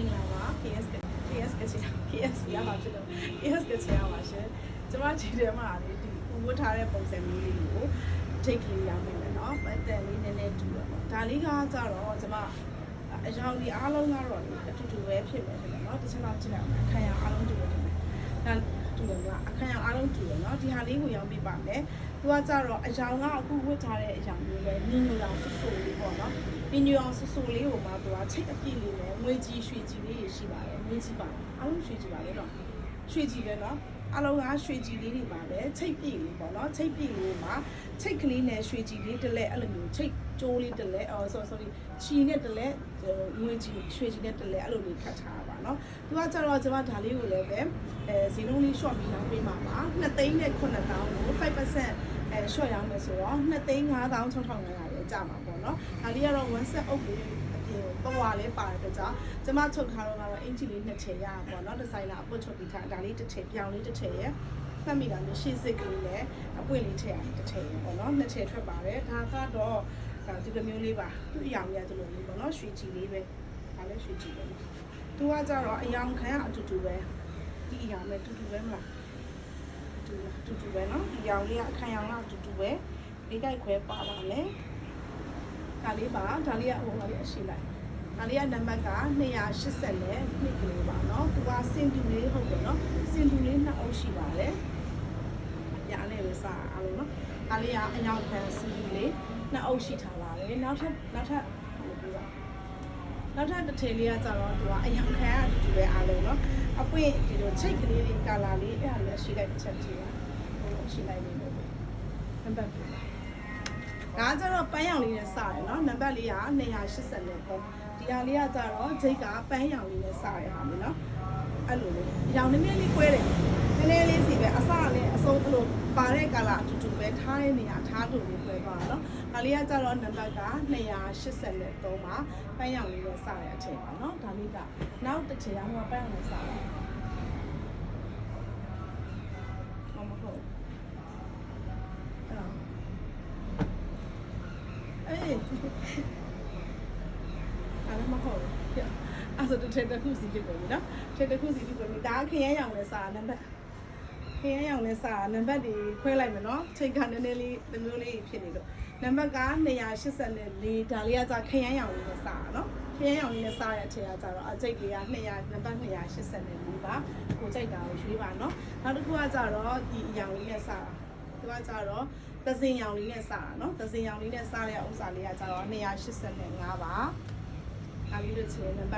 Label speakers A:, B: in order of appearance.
A: င်္ဂလာပါ KS KS ကချင် KS ရပါဖြစ်လို့ KS ကချင်ရပါရှင်ကျမဒီထဲမှာလေဒီဝတ်ထားတဲ့ပုံစံမျိုးလေးကိုထိတ်ကလေးရမယ်เนาะပတ်သက်လေးနည်းနည်းတူတော့ပေါ့ဒါလေးကကြတော့ကျမအရောင်ဒီအားလုံးကတော့လေအတူတူပဲဖြစ်မယ်ဖြစ်တယ်เนาะတစ်ချက်တော့ကြည့်လိုက်အောင်အခါရအားလုံးတူတယ်ဒါ တူတယ်ကအခါရအားလုံးတူတယ်เนาะဒီဟာလေးကိုရောင်းပြပါမယ်သူကကြတော့အရောင်ကအခုဝတ်ထားတဲ့အရောင်မျိုးပဲနင်းညူအောင်ဆူဆူလေးပေါ့เนาะနင်းညူအောင်ဆူဆူလေးကိုမှသူကချိတ်အပြည့်လေးနဲ့ငွေကြီးရွှေကြီးလေးတွေရှိပါတယ်ငွေကြီးပါအားလုံးရွှေကြီးပါလေတော့ရွှေကြီးပဲเนาะ အလုံးကရွှေကြည်လေးတွေပါပဲချိတ်ပြည့်လေးပေါ့နော်ချိတ်ပြည့်လေးမှာချိတ်ကလေးနဲ့ရွှေကြည်လေးတစ်လက်အဲ့လိုမျိုးချိတ်ကျိုးလေးတစ်လက်အော် sorry sorry ချီနဲ့တစ်လက်ငွေကြည်ရွှေကြည်နဲ့တစ်လက်အဲ့လိုလေးခတ်ထားတာပါနော်သူကကျတော့ကျွန်မဒါလေးကိုလည်းပဲအဲဈေးနှုန်းလေး short ပြီးလောင်းပေးမှာပါ2သိန်းနဲ့9000ကို5%အဲ short ရောင်းမယ်ဆိုတော့2သိန်း96,500ရဲ့ကြာမှာပေါ့နော်ဒါလေးကတော့ one set အုပ်လေး ပေါ်ဝါလေးပါတဲ့အတွက်ကြောင့်ကျမချုပ်ထားတော့ကတော့အင်ဂျီလေးနှစ်ချေရပါပေါ့နော်ဒီဇိုင်နာအပွတ်ချုပ်ပြီးထားဒါလေးတစ်ချေပြောင်းလေးတစ်ချေရဲ့မှတ်မိတာမျိုးရှေ့စစ်ကလေးနဲ့အပွင့်လေးထည့်ရတယ်တစ်ချေရပေါ့နော်နှစ်ချေထွက်ပါတယ်ဒါကတော့ဒါဒီလိုမျိုးလေးပါသူ့အရောင်ရဒီလိုလေးပေါ့နော်ရွှေကြည်လေးပဲဒါလည်းရွှေကြည်ပဲသူကကြတော့အယောင်ခံကအတူတူပဲဒီအယောင်နဲ့တူတူပဲမလားတူတူတူပဲနော်ဒီအယောင်လေးကအခါရောင်ကအတူတူပဲလေးကြိုက်ခွဲပါပါမယ် ဒါလေးပါဒါလေးကဟိုဟာလေးအရှိလိုက်ဒါလေးကနံပါတ်က280နဲ့နှစ်ကလေးပါเนาะသူကစင်တူလေးဟုတ်တယ်เนาะစင်တူလေးနှစ်အုပ်ရှိပါတယ်ညာနဲ့ပဲစားအားလုံးเนาะဒါလေးကအယောင်ခံစင်တူလေးနှစ်အုပ်ရှိထားပါတယ်နောက်ထပ်နောက်ထပ်ဟိုပြောပါနောက်ထပ်တစ်ထည်လေးကကြတော့သူကအယောင်ခံအတူတူပဲအားလုံးเนาะအပွင့်ဒီလိုချိတ်ကလေးတွေကာလာလေးအဲ့ဒါလေးရှိလိုက်တစ်ချက်ကြည့်ပါဟိုရှိလိုက်နေလို့နံပါတ် ဒါကကျတော့ပန်းရောင်လေးနဲ့စတယ်နော်နံပါတ်လေးက283ဒီဟာလေးကကျတော့ဂျိတ်ကပန်းရောင်လေးနဲ့စရပါမယ်နော်အဲ့လိုလေးရောင်နည်းနည်းလေးကွဲတယ်နည်းနည်းလေးစီပဲအစနဲ့အဆုံးအဲ့လိုပါတဲ့ကာလအတူတူပဲထားတဲ့နေရာထားတူလေးပဲပါနော်။ဒါလေးကကြတော့နံပါတ်က283ပါ။ပန်းရောင်လေးနဲ့စတဲ့အချိန်ပါနော်။ဒါလေးကနောက်တစ်ချိန်အောင်ပန်းရောင်နဲ့စတာ။မမဟုတ် အေးအားမဟုတ်ဘူးအဲ့ဆိုတစ်ထက်တစ်ခုစီဖြစ်ကုန်ပြီနော်ထက်တစ်ခုစီဖြစ်ကုန်ပြီဒါခရမ်းရောင်လဲစာနံပါတ်ခရမ်းရောင်လဲစာနံပါတ်တွေခွဲလိုက်မယ်နော်ချိန်ကနည်းနည်းလေးဒီမျိုးလေးဖြစ်နေတော့နံပါတ်က284ဒါလေးကကြာခရမ်းရောင်လေးနဲ့စာနော်ခရမ်းရောင်လေးနဲ့စာရတဲ့အချိန်ကကြာတော့အကျိတ်လေးက200နံပါတ်284ပါကိုကြိုက်တာကိုရွေးပါနော်နောက်တစ်ခုကကြာတော့ဒီအရောင်လေးနဲ့စာတာသူကကြာတော့ သစင်ရောင်လေးနဲ့စတာနော်သစင်ရောင်လေးနဲ့စတဲ့ဥစ္စာလေးကကျတော့285ပါ။ဒါလေးတို့ချင်နံပါတ်